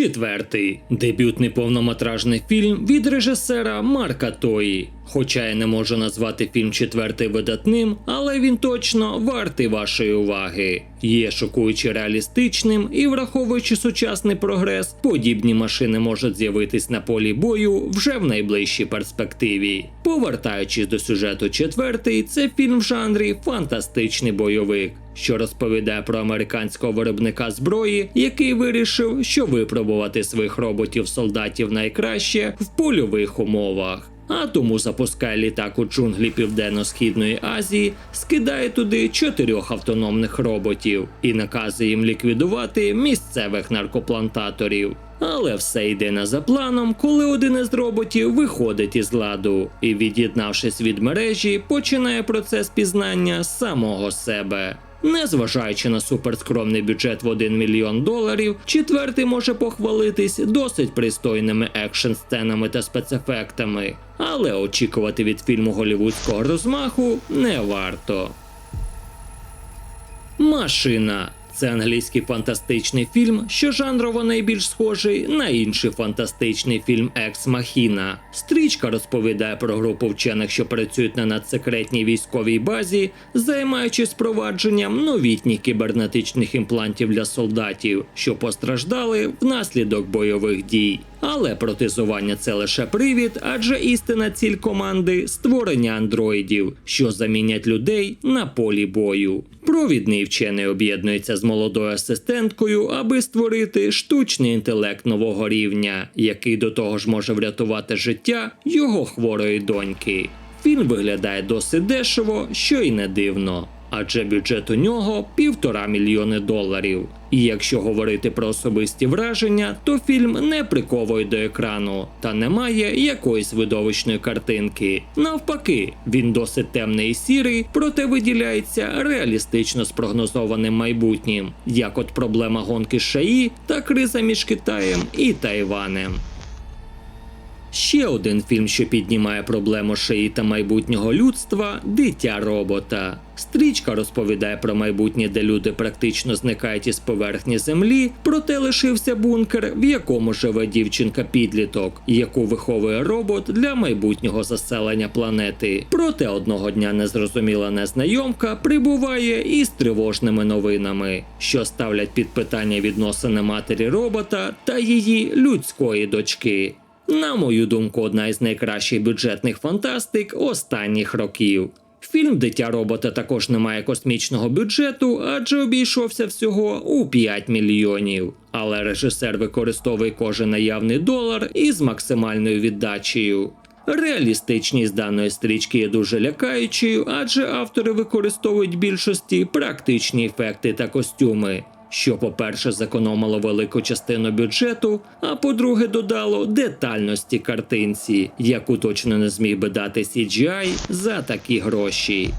Четвертий дебютний повнометражний фільм від режисера Марка Тої. Хоча я не можу назвати фільм четвертий видатним, але він точно вартий вашої уваги. Є шокуючи реалістичним і враховуючи сучасний прогрес, подібні машини можуть з'явитись на полі бою вже в найближчій перспективі. Повертаючись до сюжету четвертий, це фільм в жанрі фантастичний бойовик що розповідає про американського виробника зброї, який вирішив, що випробувати своїх роботів-солдатів найкраще в польових умовах. А тому запускає літак у джунглі Південно-Східної Азії, скидає туди чотирьох автономних роботів і наказує їм ліквідувати місцевих наркоплантаторів. Але все йде не за планом, коли один із роботів виходить із ладу і, від'єднавшись від мережі, починає процес пізнання самого себе. Незважаючи на суперскромний бюджет в 1 мільйон доларів, четвертий може похвалитись досить пристойними екшн сценами та спецефектами, але очікувати від фільму голівудського розмаху не варто. Машина це англійський фантастичний фільм, що жанрово найбільш схожий на інший фантастичний фільм Екс Махіна. Стрічка розповідає про групу вчених, що працюють на надсекретній військовій базі, займаючись впровадженням новітніх кібернетичних імплантів для солдатів, що постраждали внаслідок бойових дій. Але протезування це лише привід, адже істина ціль команди створення андроїдів, що замінять людей на полі бою. Провідний вчений об'єднується з молодою асистенткою, аби створити штучний інтелект нового рівня, який до того ж може врятувати життя його хворої доньки. Фільм виглядає досить дешево, що й не дивно адже бюджет у нього півтора мільйони доларів. І якщо говорити про особисті враження, то фільм не приковує до екрану та не має якоїсь видовищної картинки. Навпаки, він досить темний і сірий, проте виділяється реалістично спрогнозованим майбутнім, як от проблема гонки шаї та криза між Китаєм і Тайванем. Ще один фільм, що піднімає проблему шиї та майбутнього людства дитя робота. Стрічка розповідає про майбутнє, де люди практично зникають із поверхні землі, проте лишився бункер, в якому живе дівчинка-підліток, яку виховує робот для майбутнього заселення планети. Проте одного дня незрозуміла незнайомка прибуває із тривожними новинами, що ставлять під питання відносини матері робота та її людської дочки. На мою думку, одна із найкращих бюджетних фантастик останніх років. Фільм Дитя робота також не має космічного бюджету, адже обійшовся всього у 5 мільйонів. Але режисер використовує кожен наявний долар із максимальною віддачею. Реалістичність даної стрічки є дуже лякаючою, адже автори використовують більшості практичні ефекти та костюми що, по-перше, зекономило велику частину бюджету, а по-друге, додало детальності картинці, яку точно не зміг би дати CGI за такі гроші.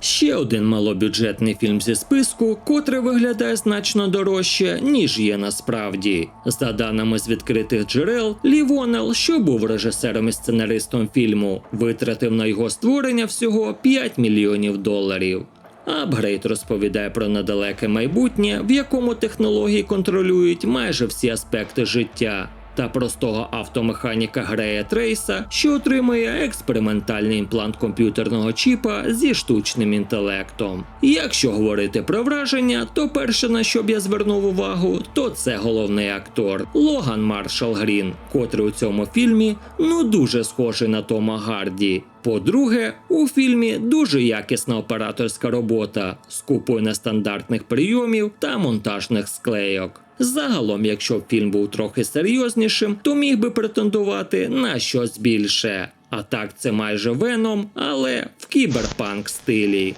Ще один малобюджетний фільм зі списку, котрий виглядає значно дорожче, ніж є насправді. За даними з відкритих джерел, Лі Вонел, що був режисером і сценаристом фільму, витратив на його створення всього 5 мільйонів доларів. Апгрейд розповідає про недалеке майбутнє, в якому технології контролюють майже всі аспекти життя. Та простого автомеханіка Грея Трейса, що отримує експериментальний імплант комп'ютерного чіпа зі штучним інтелектом. якщо говорити про враження, то перше на що б я звернув увагу, то це головний актор Логан Маршал Грін, котрий у цьому фільмі ну дуже схожий на Тома Гарді. По-друге, у фільмі дуже якісна операторська робота з купою нестандартних прийомів та монтажних склейок. Загалом, якщо фільм був трохи серйознішим, то міг би претендувати на щось більше. А так це майже веном, але в кіберпанк стилі.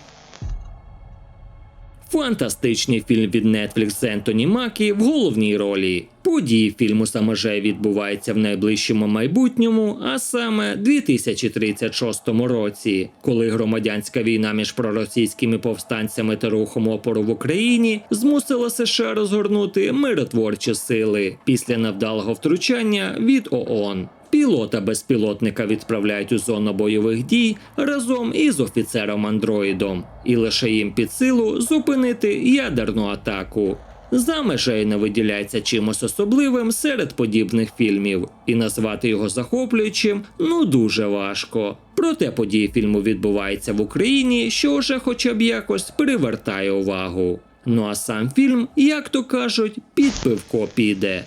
Фантастичний фільм від Netflix з Ентоні Макі в головній ролі. Події фільму Самежей відбуваються в найближчому майбутньому, а саме 2036 році, коли громадянська війна між проросійськими повстанцями та рухом опору в Україні змусила США розгорнути миротворчі сили після невдалого втручання від ООН. Пілота безпілотника відправляють у зону бойових дій разом із офіцером андроїдом, і лише їм під силу зупинити ядерну атаку. За межею не виділяється чимось особливим серед подібних фільмів, і назвати його захоплюючим ну дуже важко. Проте події фільму відбуваються в Україні, що вже хоча б якось привертає увагу. Ну а сам фільм, як то кажуть, під пивко піде.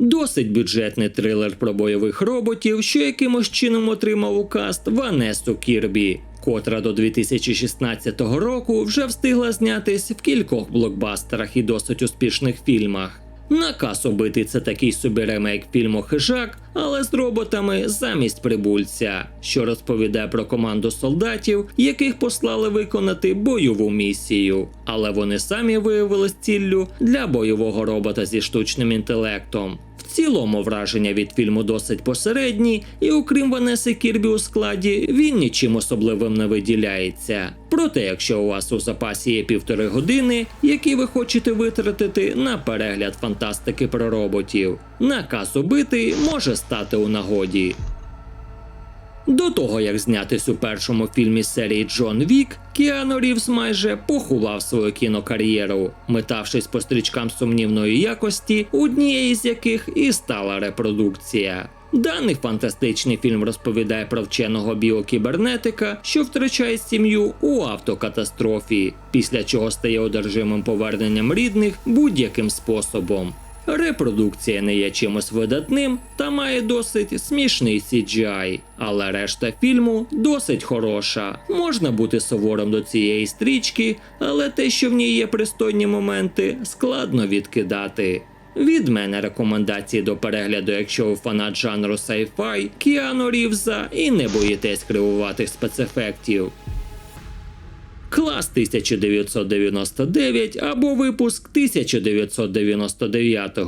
Досить бюджетний трилер про бойових роботів, що якимось чином отримав у каст Ванесу Кірбі, котра до 2016 року вже встигла знятись в кількох блокбастерах і досить успішних фільмах. Наказ убитий це такий собі ремейк фільму Хижак, але з роботами замість прибульця, що розповідає про команду солдатів, яких послали виконати бойову місію. Але вони самі виявились ціллю для бойового робота зі штучним інтелектом. Цілому враження від фільму досить посередні, і окрім Ванеси Кірбі у складі, він нічим особливим не виділяється. Проте, якщо у вас у запасі є півтори години, які ви хочете витратити на перегляд фантастики про роботів, наказ убитий може стати у нагоді. До того, як знятись у першому фільмі серії Джон Вік, Кіану Рівз майже поховав свою кінокар'єру, метавшись по стрічкам сумнівної якості, однією з яких і стала репродукція. Даний фантастичний фільм розповідає про вченого біокібернетика, що втрачає сім'ю у автокатастрофі, після чого стає одержимим поверненням рідних будь-яким способом. Репродукція не є чимось видатним та має досить смішний CGI, але решта фільму досить хороша. Можна бути суворим до цієї стрічки, але те, що в ній є пристойні моменти, складно відкидати. Від мене рекомендації до перегляду, якщо ви фанат жанру sci-fi, Кіану Рівза і не боїтесь кривуватих спецефектів. Клас 1999 або випуск 1999.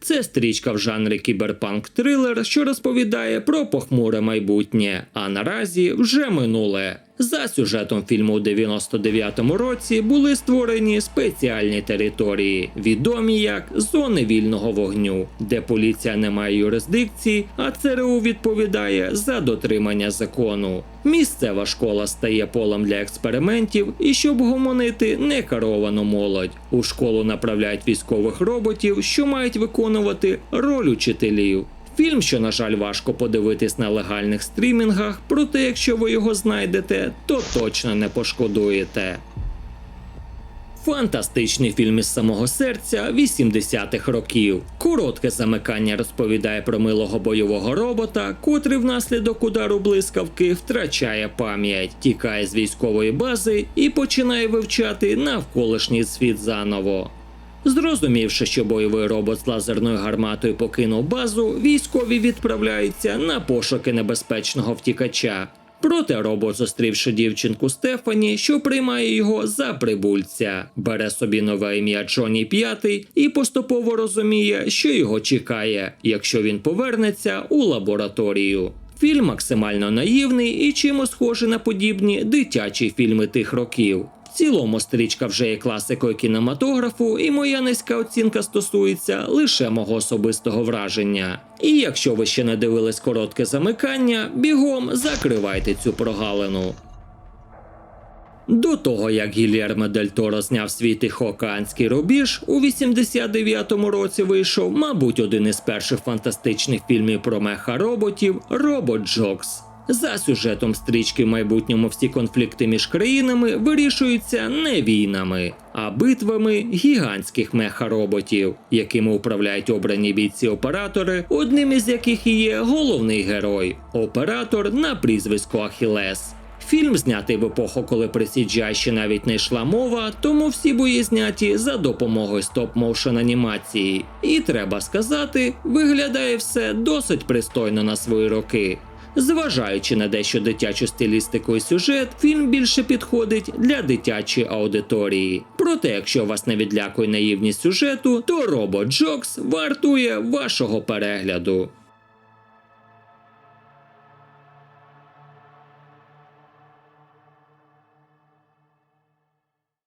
Це стрічка в жанрі кіберпанк-трилер, що розповідає про похмуре майбутнє, а наразі вже минуле. За сюжетом фільму у 99-му році були створені спеціальні території, відомі як зони вільного вогню, де поліція не має юрисдикції, а ЦРУ відповідає за дотримання закону. Місцева школа стає полем для експериментів, і щоб гомонити некеровану молодь. У школу направляють військових роботів, що мають виконувати роль учителів. Фільм, що, на жаль, важко подивитись на легальних стрімінгах, проте якщо ви його знайдете, то точно не пошкодуєте. Фантастичний фільм із самого серця 80-х років. Коротке замикання розповідає про милого бойового робота, котрий внаслідок удару блискавки втрачає пам'ять, тікає з військової бази і починає вивчати навколишній світ заново. Зрозумівши, що бойовий робот з лазерною гарматою покинув базу, військові відправляються на пошуки небезпечного втікача. Проте робот, зустрівши дівчинку Стефані, що приймає його за прибульця, бере собі нове ім'я Джоні П'ятий і поступово розуміє, що його чекає, якщо він повернеться у лабораторію. Фільм максимально наївний і чимось схожий на подібні дитячі фільми тих років. В цілому стрічка вже є класикою кінематографу, і моя низька оцінка стосується лише мого особистого враження. І якщо ви ще не дивились коротке замикання, бігом закривайте цю прогалину. До того, як Гільєрме Дель Торо зняв свій тихоокеанський рубіж, у 89-му році вийшов, мабуть, один із перших фантастичних фільмів про меха роботів Робот Джокс. За сюжетом стрічки в майбутньому всі конфлікти між країнами вирішуються не війнами, а битвами гігантських меха-роботів, якими управляють обрані бійці-оператори, одним із яких і є головний герой оператор на прізвисько Ахілес. Фільм знятий в епоху, коли при CGI ще навіть не йшла мова, тому всі бої зняті за допомогою стоп-моушен анімації. І треба сказати, виглядає все досить пристойно на свої роки. Зважаючи на дещо дитячу стилістику і сюжет, фільм більше підходить для дитячої аудиторії. Проте, якщо вас не відлякує наївність сюжету, то Робот Джокс вартує вашого перегляду.